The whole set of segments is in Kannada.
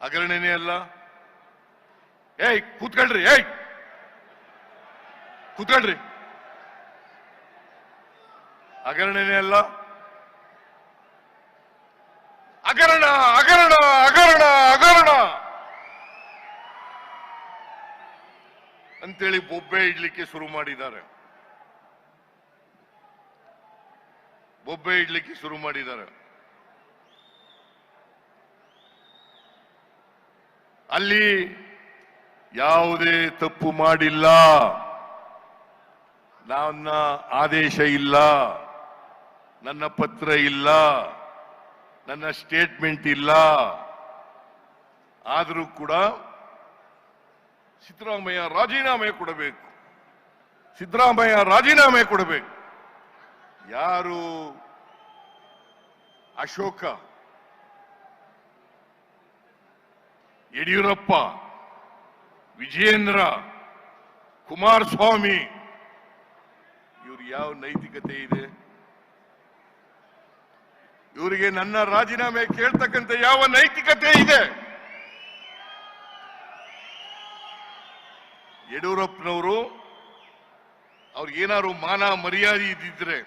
ಹಗರಣೆನೇ ಅಲ್ಲ ಏಯ್, ಕೂತ್ಕೊಳ್ರಿ ಏಯ್. ಕೂತ್ಕೊಳ್ರಿ. ಅಗರಣೆನೇ ಅಲ್ಲ ಅಗರಣ ಅಗರಣ ಅಗರಣ ಅಗರಣ ಅಂತೇಳಿ ಬೊಬ್ಬೆ ಇಡ್ಲಿಕ್ಕೆ ಶುರು ಮಾಡಿದ್ದಾರೆ. ಬೊಬ್ಬೆ ಇಡ್ಲಿಕ್ಕೆ ಶುರು ಮಾಡಿದ್ದಾರೆ. ಅಲ್ಲಿ ಯಾವುದೇ ತಪ್ಪು ಮಾಡಿಲ್ಲ. ನನ್ನ ಆದೇಶ ಇಲ್ಲ. ನನ್ನ ಪತ್ರ ಇಲ್ಲ. ನನ್ನ ಸ್ಟೇಟ್ಮೆಂಟ್ ಇಲ್ಲ. ಆದರೂ ಕೂಡ ಸಿದ್ದರಾಮಯ್ಯ ರಾಜೀನಾಮೆ ಕೊಡಬೇಕು. ಸಿದ್ದರಾಮಯ್ಯ ರಾಜೀನಾಮೆ ಕೊಡಬೇಕು. ಯಾರು ಅಶೋಕ ಯಡಿಯೂರಪ್ಪ, ವಿಜಯೇಂದ್ರ, ಕುಮಾರಸ್ವಾಮಿ, ಇವ್ರು ಯಾವ ನೈತಿಕತೆ ಇದೆ? ಇವರಿಗೆ ನನ್ನ ರಾಜೀನಾಮೆ ಕೇಳ್ತಕ್ಕಂಥ ಯಾವ ನೈತಿಕತೆ ಇದೆ? ಯಡಿಯೂರಪ್ಪನವರು ಅವ್ರಿಗೇನಾದ್ರು ಮಾನ ಮರ್ಯಾದೆ ಇದ್ದಿದ್ರೆ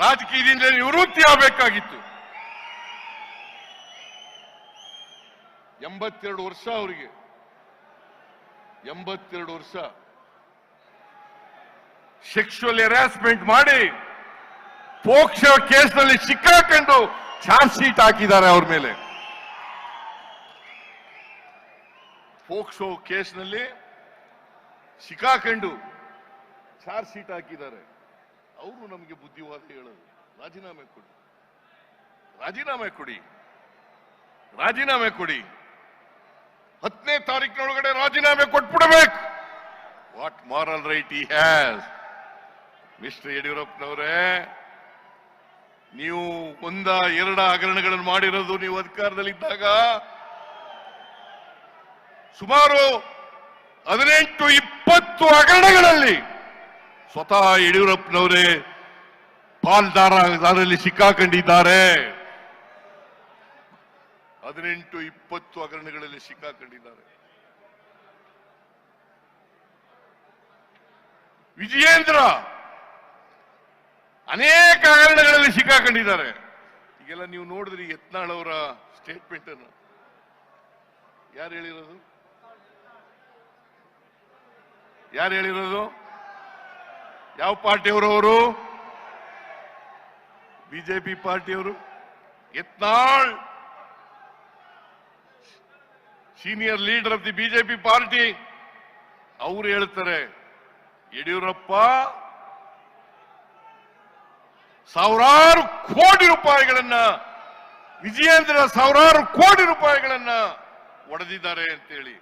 ರಾಜಕೀಯದಿಂದ ನಿವೃತ್ತಿ ಆಗಬೇಕಾಗಿತ್ತು. ಎಂಬತ್ತೆರಡು ವರ್ಷ ಅವರಿಗೆ. ಎಂಬತ್ತೆರಡು ವರ್ಷ. ಸೆಕ್ಷುವಲ್ ಹೆರಾಸ್ಮೆಂಟ್ ಮಾಡಿ ಪೋಕ್ಷ ಕೇಸ್ನಲ್ಲಿ ಸಿಕ್ಕಾಕೊಂಡು ಚಾರ್ಜ್ ಶೀಟ್ ಹಾಕಿದ್ದಾರೆ ಅವ್ರ ಮೇಲೆ. ಪೋಕ್ಸೋ ಕೇಸ್ನಲ್ಲಿ ಸಿಕ್ಕಾಕೊಂಡು ಚಾರ್ಜ್ ಶೀಟ್ ಹಾಕಿದ್ದಾರೆ. ಅವರು ನಮಗೆ ಬುದ್ಧಿವಾದ ಹೇಳೋದು. ರಾಜೀನಾಮೆ ಕೊಡಿ. ರಾಜೀನಾಮೆ ಕೊಡಿ. ರಾಜೀನಾಮೆ ಕೊಡಿ. ಹತ್ತನೇ ತಾರೀಕಿನೊಳಗಡೆ ರಾಜೀನಾಮೆ ಕೊಟ್ಬಿಡಬೇಕು. What moral right he has mister ಯಡಿಯೂರಪ್ಪನವರೇ, ನೀವು ಒಂದ ಎರಡ ಹಗರಣಗಳನ್ನು ಮಾಡಿರೋದು ನೀವು ಅಧಿಕಾರದಲ್ಲಿದ್ದಾಗ ಸುಮಾರು ಹದಿನೆಂಟು ಇಪ್ಪತ್ತು ಹಗರಣಗಳಲ್ಲಿ ಸ್ವತಃ ಯಡಿಯೂರಪ್ಪನವರೇ ಪಾಲ್ದಾರದಲ್ಲಿ ಸಿಕ್ಕಾಕೊಂಡಿದ್ದಾರೆ. ಹದಿನೆಂಟು ಇಪ್ಪತ್ತು ಹಗರಣಗಳಲ್ಲಿ ಸಿಕ್ಕಾಕೊಂಡಿದ್ದಾರೆ. ವಿಜಯೇಂದ್ರ ಅನೇಕ ಹಗರಣಗಳಲ್ಲಿ ಸಿಕ್ಕಾಕೊಂಡಿದ್ದಾರೆ. ಈಗೆಲ್ಲ ನೀವು ನೋಡಿದ್ರಿ ಯತ್ನಾಳ್ ಅವರ ಸ್ಟೇಟ್ಮೆಂಟ್ ಅನ್ನು. ಯಾರು ಹೇಳಿರೋದು? ಯಾರು ಹೇಳಿರೋದು? ಯಾವ ಪಾರ್ಟಿಯವರು ಅವರು BJP ಪಾರ್ಟಿಯವರು. Yatnal senior leader of the BJP party ಅವರು ಹೇಳ್ತಾರೆ, ಯಡಿಯೂರಪ್ಪ, ಸಾವಿರಾರು ಕೋಟಿ ರೂಪಾಯಿಗಳನ್ನ, ವಿಜಯೇಂದ್ರ ಸಾವಿರಾರು ಕೋಟಿ ರೂಪಾಯಿಗಳನ್ನ ಒಡೆದಿದ್ದಾರೆ ಅಂತೇಳಿ.